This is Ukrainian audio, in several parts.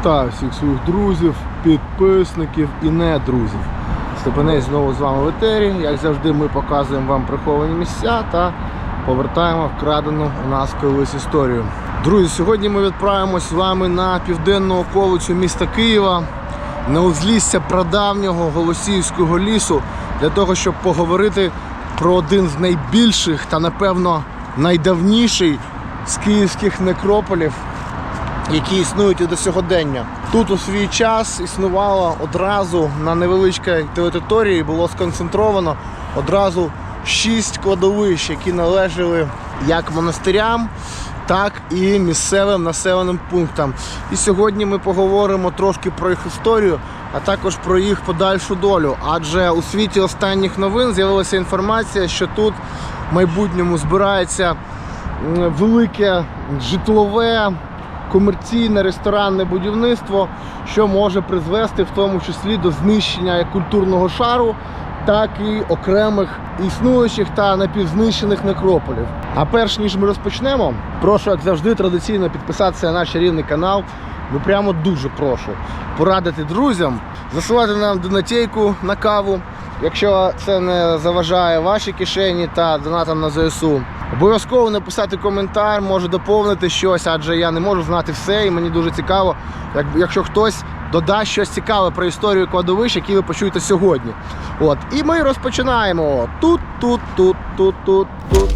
Вітаю всіх своїх друзів, підписників і не друзів. Степанець знову з вами в етері. Як завжди, ми показуємо вам приховані місця та повертаємо вкрадену у нас колись історію. Друзі, сьогодні ми відправимось з вами на південну околицю міста Києва, на узлісся прадавнього Голосіївського лісу, для того, щоб поговорити про один з найбільших та, напевно, найдавніший з київських некрополів які існують і до сьогодення. Тут у свій час існувало одразу на невеличкій території було сконцентровано одразу шість кладовищ, які належали як монастирям, так і місцевим населеним пунктам. І сьогодні ми поговоримо трошки про їх історію, а також про їх подальшу долю. Адже у світі останніх новин з'явилася інформація, що тут в майбутньому збирається велике житлове комерційне ресторанне будівництво, що може призвести в тому числі до знищення як культурного шару, так і окремих існуючих та напівзнищених некрополів. А перш ніж ми розпочнемо, прошу, як завжди, традиційно підписатися на наш рівний канал. Ну прямо дуже прошу порадити друзям, засилати нам донатейку на каву, якщо це не заважає вашій кишені та донатам на ЗСУ. Обов'язково написати коментар, може доповнити щось, адже я не можу знати все, і мені дуже цікаво, як- якщо хтось додасть щось цікаве про історію кладовищ, які ви почуєте сьогодні. От, і ми розпочинаємо. Тут, тут, тут, тут, тут, тут.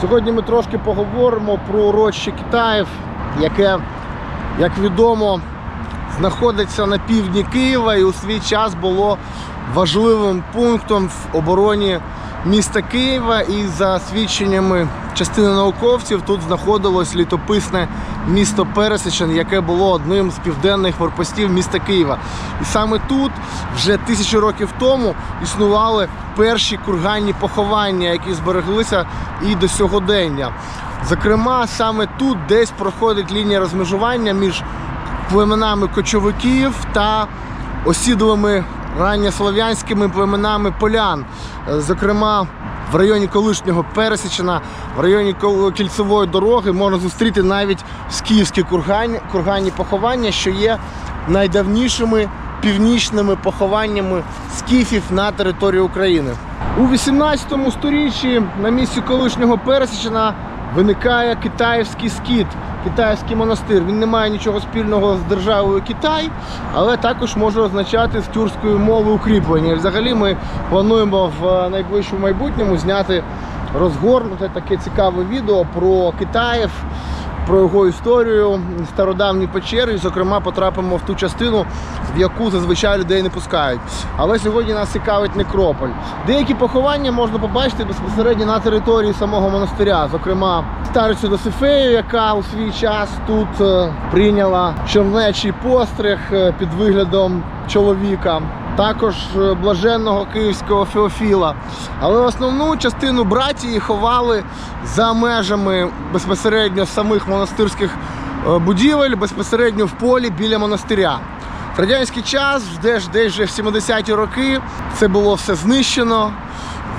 Сьогодні ми трошки поговоримо про урочище Китаїв, яке, як відомо, знаходиться на півдні Києва і у свій час було важливим пунктом в обороні міста Києва. І за свідченнями частини науковців тут знаходилось літописне місто Пересичен, яке було одним з південних форпостів міста Києва. І саме тут вже тисячі років тому існували перші курганні поховання, які збереглися і до сьогодення. Зокрема, саме тут десь проходить лінія розмежування між племенами кочовиків та осідлими ранньослов'янськими племенами полян. Е, Зокрема, в районі колишнього Пересічина, в районі кільцевої дороги можна зустріти навіть скіфські курганні, курганні поховання, що є найдавнішими північними похованнями скіфів на території України. У 18 сторіччі на місці колишнього Пересічина виникає китаївський скіт, китайський монастир. Він не має нічого спільного з державою Китай, але також може означати з тюркської мови укріплення. І Взагалі ми плануємо в е, найближчому майбутньому зняти розгорнуте таке цікаве відео про Китаїв. Про його історію, стародавні печери, зокрема, потрапимо в ту частину, в яку зазвичай людей не пускають. Але сьогодні нас цікавить некрополь. Деякі поховання можна побачити безпосередньо на території самого монастиря. Зокрема, старицю Досифею, яка у свій час тут е, прийняла човнечий постриг е, під виглядом чоловіка. Також е, блаженного київського Феофіла. Але основну частину братії ховали за межами безпосередньо самих монастирських е, будівель, безпосередньо в полі біля монастиря. В радянський час, десь, десь в 70-ті роки, це було все знищено,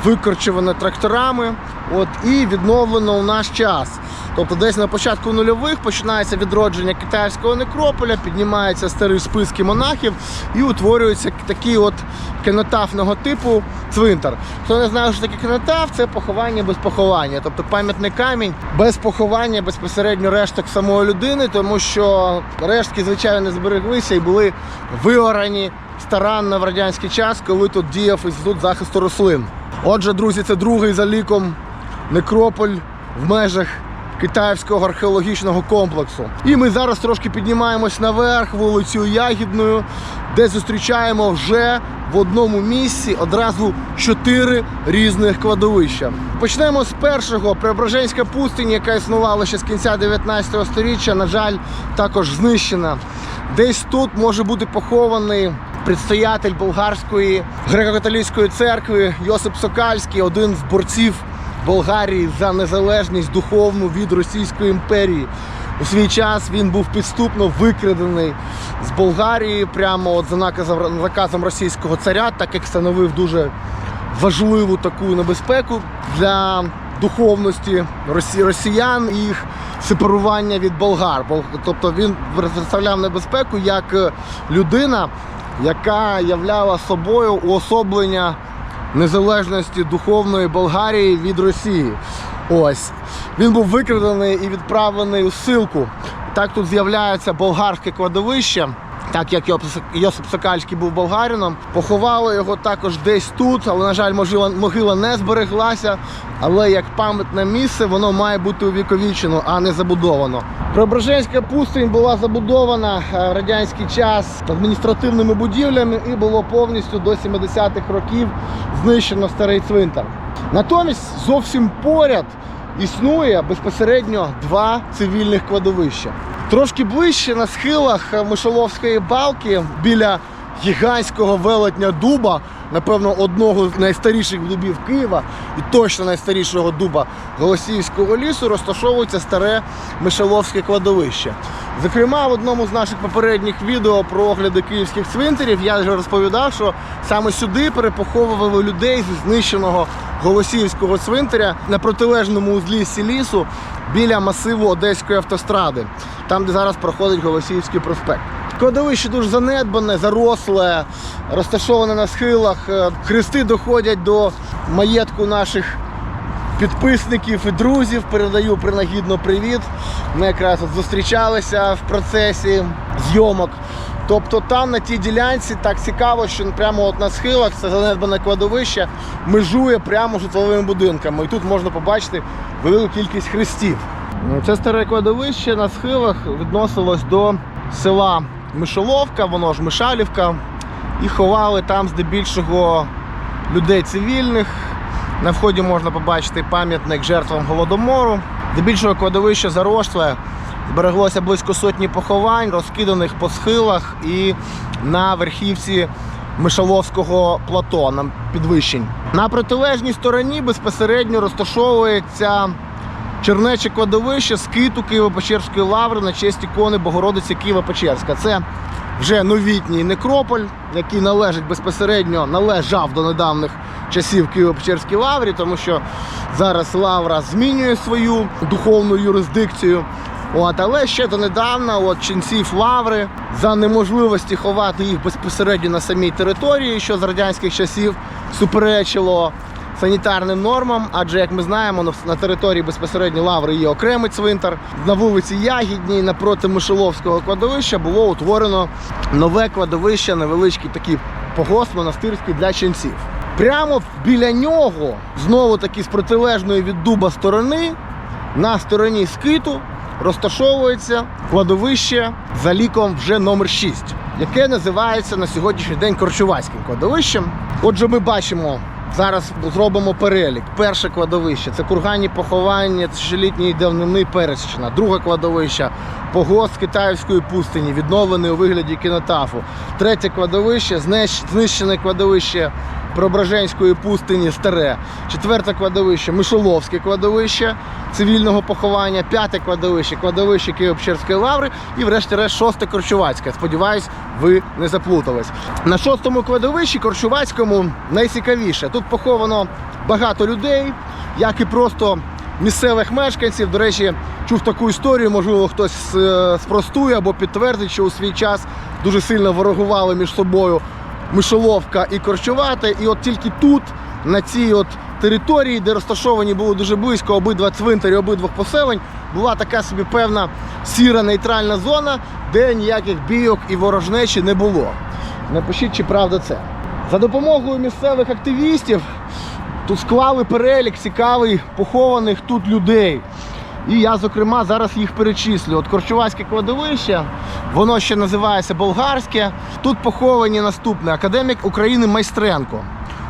викорчувано тракторами от, і відновлено у наш час. Тобто десь на початку нульових починається відродження китайського некрополя, піднімаються старі списки монахів і утворюється такий от кенотафного типу цвинтар. Хто не знає, що таке кенотаф, це поховання без поховання, тобто пам'ятний камінь без поховання безпосередньо решток самої людини, тому що рештки, звичайно, не збереглися і були виорані старанно в радянський час, коли тут діяв інститут захисту рослин. Отже, друзі, це другий за ліком некрополь в межах китаївського археологічного комплексу. І ми зараз трошки піднімаємось наверх вулицею Ягідною, де зустрічаємо вже в одному місці одразу чотири різних кладовища. Почнемо з першого Преображенська пустиня, яка існувала ще з кінця 19 століття, на жаль, також знищена. Десь тут може бути похований предстоятель болгарської греко-католицької церкви Йосип Сокальський, один з борців Болгарії за незалежність духовну від Російської імперії. У свій час він був підступно викрадений з Болгарії прямо от за наказом, наказом російського царя, так як становив дуже важливу таку небезпеку для духовності росіян і їх сепарування від болгар. Тобто він представляв небезпеку як е, людина, яка являла собою уособлення незалежності духовної Болгарії від Росії. Ось він був викрадений і відправлений у силку. Так тут з'являється болгарське кладовище. Так як Йосип- Сокальський був болгарином, поховали його також десь тут, але, на жаль, могила не збереглася. Але як пам'ятне місце, воно має бути увіковічено, а не забудовано. Преображенська пустинь була забудована е, в радянський час адміністративними будівлями і було повністю до 70-х років знищено старий цвинтар. Натомість зовсім поряд існує безпосередньо два цивільних кладовища. Трошки ближче на схилах Мишоловської балки біля гігантського велетня дуба, напевно, одного з найстаріших дубів Києва і точно найстарішого дуба Голосіївського лісу розташовується старе Мишоловське кладовище. Зокрема, в одному з наших попередніх відео про огляди київських цвинтарів я вже розповідав, що саме сюди перепоховували людей зі знищеного Голосіївського цвинтаря на протилежному узліссі лісу біля масиву Одеської автостради, там, де зараз проходить Голосіївський проспект. Кладовище дуже занедбане, заросле, розташоване на схилах. Е, Хрести доходять до маєтку наших підписників і друзів. Передаю принагідно привіт. Ми якраз от зустрічалися в процесі зйомок. Тобто там на тій ділянці так цікаво, що прямо от на схилах це занедбане кладовище межує прямо з житловими будинками. І тут можна побачити велику кількість хрестів. Це старе кладовище на схилах відносилось до села Мишоловка, воно ж Мишалівка. І ховали там здебільшого людей цивільних. На вході можна побачити пам'ятник жертвам голодомору. Здебільшого кладовище заросле. Збереглося близько сотні поховань, розкиданих по схилах і на верхівці Мишаловського плато на підвищень. На протилежній стороні безпосередньо розташовується Чернече кладовище скиту Києво-Печерської лаври на честь ікони Богородиці Києво-Печерська. Це вже новітній некрополь, який належить безпосередньо належав до недавніх часів Києво-Печерській лаврі, тому що зараз лавра змінює свою духовну юрисдикцію. От, але ще донедавна от ченців лаври за неможливості ховати їх безпосередньо на самій території, що з радянських часів суперечило санітарним нормам, адже, як ми знаємо, на- території безпосередньо лаври є окремий цвинтар. На вулиці Ягідній, напроти Мишеловського кладовища, було утворено нове кладовище, невеличкий такий погост монастирський для ченців. Прямо біля нього, знову таки з протилежної від дуба сторони, на стороні скиту розташовується кладовище за ліком вже номер 6, яке називається на сьогоднішній день Корчуваським кладовищем. Отже, ми бачимо. Зараз зробимо перелік. Перше кладовище це курганні поховання тисячолітньої давнини Пересічна. Друге кладовище погост китайської пустині, відновлений у вигляді кінотафу. Третє кладовище знищене кладовище Преображенської пустині старе. Четверте кладовище Мишоловське кладовище цивільного поховання. П'яте кладовище кладовище Києво-Печерської лаври. І врешті-решт шосте Корчувацьке. Сподіваюсь, ви не заплутались. На шостому кладовищі Корчувацькому найцікавіше. Тут поховано багато людей, як і просто місцевих мешканців. До речі, чув таку історію, можливо, хтось е, спростує або підтвердить, що у свій час дуже сильно ворогували між собою Мишоловка і Корчувате. І от тільки тут, на цій от території, де розташовані були дуже близько обидва цвинтарі обидвох поселень, була така собі певна сіра нейтральна зона, де ніяких бійок і ворожнечі не було. Напишіть, чи правда це. За допомогою місцевих активістів тут склали перелік цікавий похованих тут людей. І я, зокрема, зараз їх перечислю. От корчуваське кладовище, воно ще називається Болгарське. Тут поховані наступне академік України Майстренко,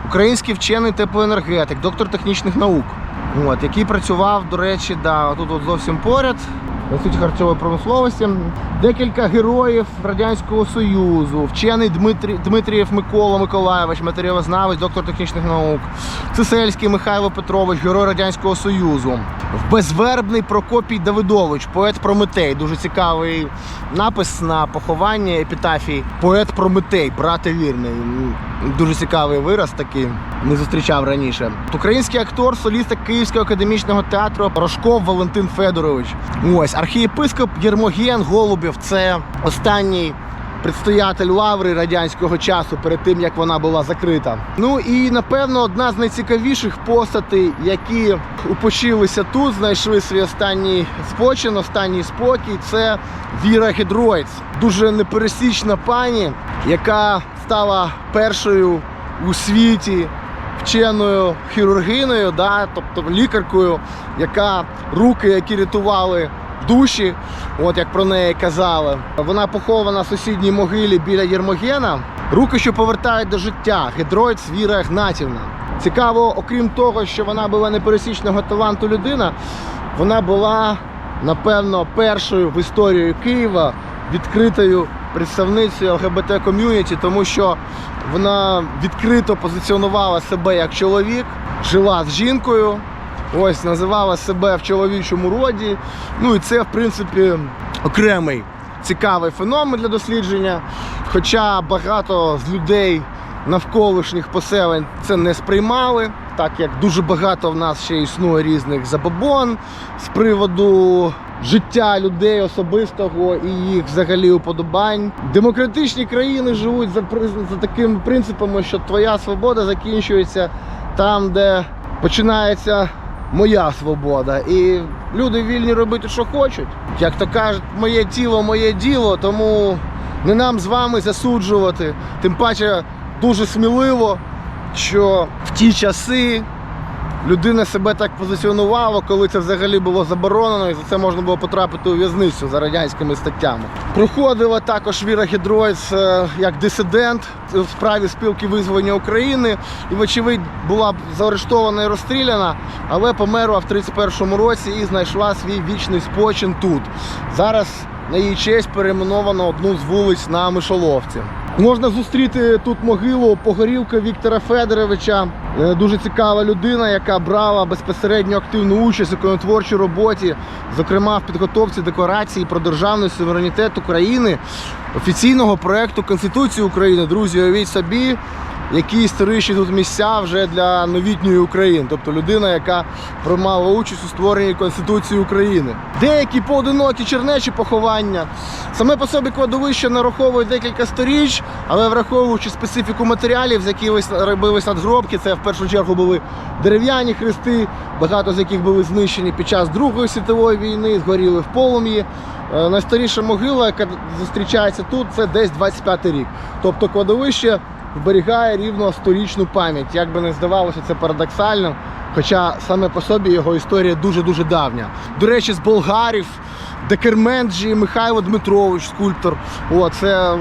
український вчений теплоенергетик, доктор технічних наук, от, який працював, до речі, да, тут от зовсім поряд. Інституті харчової промисловості. Декілька героїв Радянського Союзу, вчений Дмитрій, Дмитрієв Микола Миколаєвич, матеріалознавець, доктор технічних наук, Цисельський Михайло Петрович, герой Радянського Союзу. Безвербний Прокопій Давидович, поет Прометей. Дуже цікавий напис на поховання епітафії. Поет Прометей, брате вірний. Дуже цікавий вираз такий, не зустрічав раніше. Український актор, соліст Київського академічного театру Рожков Валентин Федорович. Ось архієпископ Єрмоген Голубів. Це останній предстоятель лаври радянського часу перед тим як вона була закрита. Ну і напевно одна з найцікавіших постатей, які упочилися тут, знайшли свій останній спочин, останній спокій. Це Віра Гідройц, дуже непересічна пані, яка стала першою у світі вченою хірургиною, да, тобто лікаркою, яка руки, які рятували душі, от як про неї казали. Вона похована в сусідній могилі біля Єрмогена. Руки, що повертають до життя, гідроїд Віра Гнатівна. Цікаво, окрім того, що вона була непересічного таланту людина, вона була, напевно, першою в історії Києва відкритою представницею ЛГБТ ком'юніті, тому що вона відкрито позиціонувала себе як чоловік, жила з жінкою, ось називала себе в чоловічому роді. Ну і це, в принципі, окремий цікавий феномен для дослідження. Хоча багато з людей навколишніх поселень це не сприймали, так як дуже багато в нас ще існує різних забобон з приводу життя людей особистого і їх взагалі уподобань. Демократичні країни живуть за, за такими принципами, що твоя свобода закінчується там, де починається моя свобода. І люди вільні робити, що хочуть. Як то кажуть, моє тіло, моє діло, тому не нам з вами засуджувати. Тим паче дуже сміливо, що в ті часи людина себе так позиціонувала, коли це взагалі було заборонено, і за це можна було потрапити у в'язницю за радянськими статтями. Проходила також Віра Гідройц е, як дисидент у справі спілки визволення України і, вочевидь, була заарештована і розстріляна, але померла в 31-му році і знайшла свій вічний спочин тут. Зараз на її честь перейменовано одну з вулиць на Мишоловці. Можна зустріти тут могилу Погорівка Віктора Федоровича. Е, Дуже цікава людина, яка брала безпосередньо активну участь у законотворчій роботі, зокрема в підготовці декларації про державний суверенітет України, офіційного проекту Конституції України. Друзі, уявіть собі, які історичні тут місця вже для новітньої України. Тобто людина, яка приймала участь у створенні Конституції України. Деякі поодинокі чернечі поховання. Саме по собі кладовище нараховує декілька сторіч, але враховуючи специфіку матеріалів, з яких робились надгробки, це в першу чергу були дерев'яні хрести, багато з яких були знищені під час Другої світової війни, згоріли в полум'ї. Е, Найстаріша могила, яка зустрічається тут, це десь 25 рік. Тобто кладовище зберігає рівно сторічну пам'ять. Як би не здавалося, це парадоксально. Хоча саме по собі його історія дуже-дуже давня. До речі, з болгарів Декерменджі Михайло Дмитрович, скульптор. О, це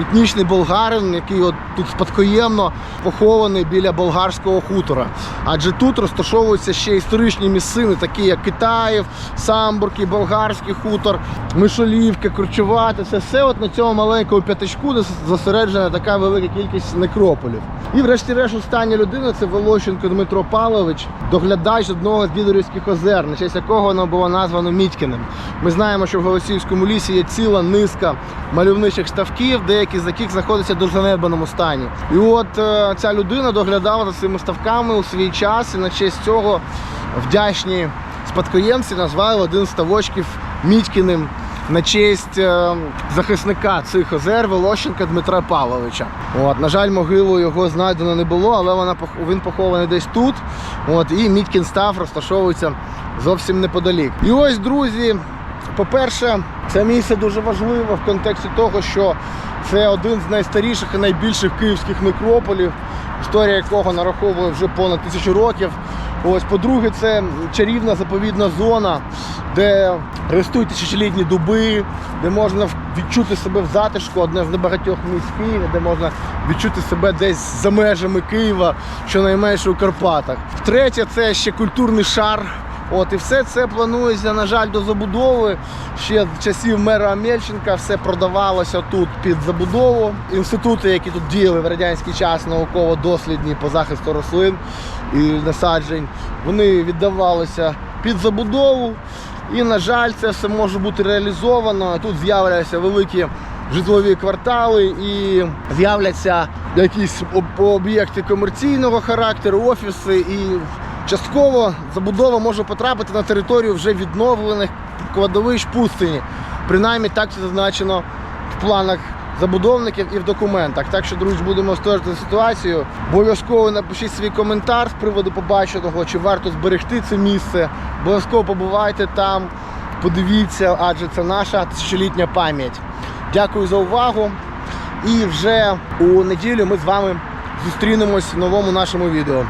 етнічний болгарин, який от тут спадкоємно похований біля болгарського хутора. Адже тут розташовуються ще історичні місцини, такі як Китаїв, Самбурки, болгарський хутор, Мишолівка, Корчувати. Це все от на цьому маленькому п'ятачку, зосереджена така велика кількість некрополів. І врешті-решт остання людина це Волощенко Дмитро Павлович, доглядач одного з дідорівських озер, на честь якого воно було названо Мітькіним. Ми знаємо, що в Голосіївському лісі є ціла низка мальовничих ставків, деякі з яких знаходяться в дуже занедбаному стані. І от е, ця людина доглядала за цими ставками у свій час, і на честь цього вдячні спадкоємці назвали один з ставочків Мітькіним на честь е, захисника цих озер Волощенка Дмитра Павловича. От, на жаль, могилу його знайдено не було, але вона він похований десь тут. От, і Мітькін став розташовується зовсім неподалік. І ось, друзі, по-перше, це місце дуже важливо в контексті того, що це один з найстаріших і найбільших київських некрополів, історія якого нараховує вже понад тисячу років. Ось, по-друге, це чарівна заповідна зона, де ростуть тисячолітні дуби, де можна відчути себе в затишку, одне з небагатьох місць Києва, де можна відчути себе десь за межами Києва, щонайменше у Карпатах. Третє, це ще культурний шар От і все це планується, на жаль, до забудови. Ще з часів мера Амельченка все продавалося тут під забудову. Інститути, які тут діяли в радянський час, науково-дослідні по захисту рослин і насаджень, вони віддавалися під забудову. І, на жаль, це все може бути реалізовано. Тут з'являються великі житлові квартали і з'являться якісь об- об'єкти комерційного характеру, офіси і частково забудова може потрапити на територію вже відновлених кладовищ пустині. Принаймні так це зазначено в планах забудовників і в документах. Так що, друзі, будемо стежити ситуацію. Обов'язково напишіть свій коментар з приводу побаченого, чи варто зберегти це місце. Обов'язково побувайте там, подивіться, адже це наша тисячолітня пам'ять. Дякую за увагу. І вже у неділю ми з вами зустрінемось в новому нашому відео.